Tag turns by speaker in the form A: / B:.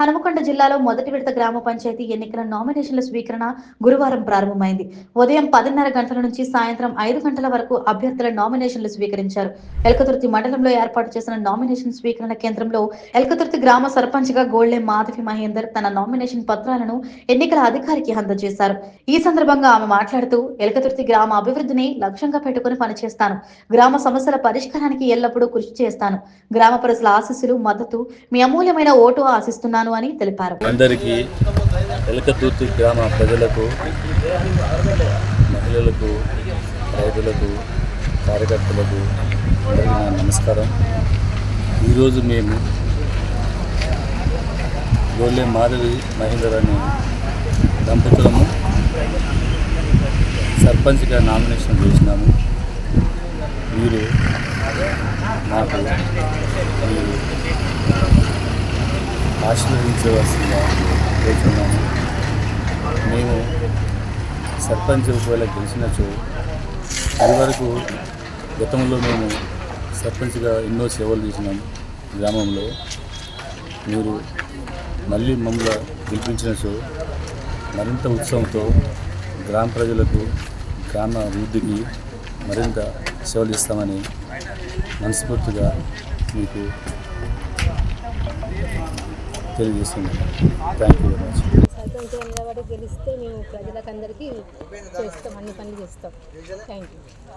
A: హనుమకొండ జిల్లాలో మొదటి విడత గ్రామ పంచాయతీ ఎన్నికల నామినేషన్ల స్వీకరణ గురువారం ప్రారంభమైంది. ఉదయం పదిన్నర గంటల నుంచి సాయంత్రం ఐదు గంటల వరకు అభ్యర్థుల నామినేషన్లు స్వీకరించారు. ఎలకతుర్తి మండలంలో ఏర్పాటు చేసిన నామినేషన్ స్వీకరణ కేంద్రంలో ఎలకతుర్తి గ్రామ సర్పంచ్గా గోళ్ళే మాధవి మహేందర్ తన నామినేషన్ పత్రాలను ఎన్నికల అధికారికి అందజేశారు. ఈ సందర్భంగా ఆమె మాట్లాడుతూ ఎలకతుర్తి గ్రామ అభివృద్ధిని లక్ష్యంగా పెట్టుకుని పనిచేస్తాను. గ్రామ సమస్యల పరిష్కారానికి ఎల్లప్పుడూ కృషి చేస్తాను. గ్రామ ప్రజల ఆశీస్సులు మద్దతు మీ అమూల్యమైన ఓటు ఆశిస్తున్నాను. అని తెలిపారు.
B: అందరికీ ఎలకతూర్తి గ్రామ ప్రజలకు మహిళలకు రైతులకు కార్యకర్తలకు అందరికీ నా నమస్కారం. ఈరోజు మేము గోల్లె మాధవి మహేందర్ అనే దంపతులము సర్పంచ్గా నామినేషన్ చేసినాము. మీరు నాకు ఆశీర్వదించవలసిందిగా కోరుతున్నాము మేము సర్పంచ్ ఒకవేళ గెలిచినచో ఇదివరకు గతంలో మేము సర్పంచ్గా ఎన్నో సేవలు చేసినాం గ్రామంలో. మీరు మళ్ళీ మమ్మల్ని గెలిపించినచో మరింత ఉత్సవంతో గ్రామ ప్రజలకు గ్రామ అభివృద్ధికి మరింత సేవలు ఇస్తామని మనస్ఫూర్తిగా మీకు తెలియజేస్తున్నాను thank you very much
C: sarpanch నిలబడి గెలిస్తే మేము ప్రజలకు అందరికీ చేస్తాం అన్ని పనులు చేస్తాం. Thank you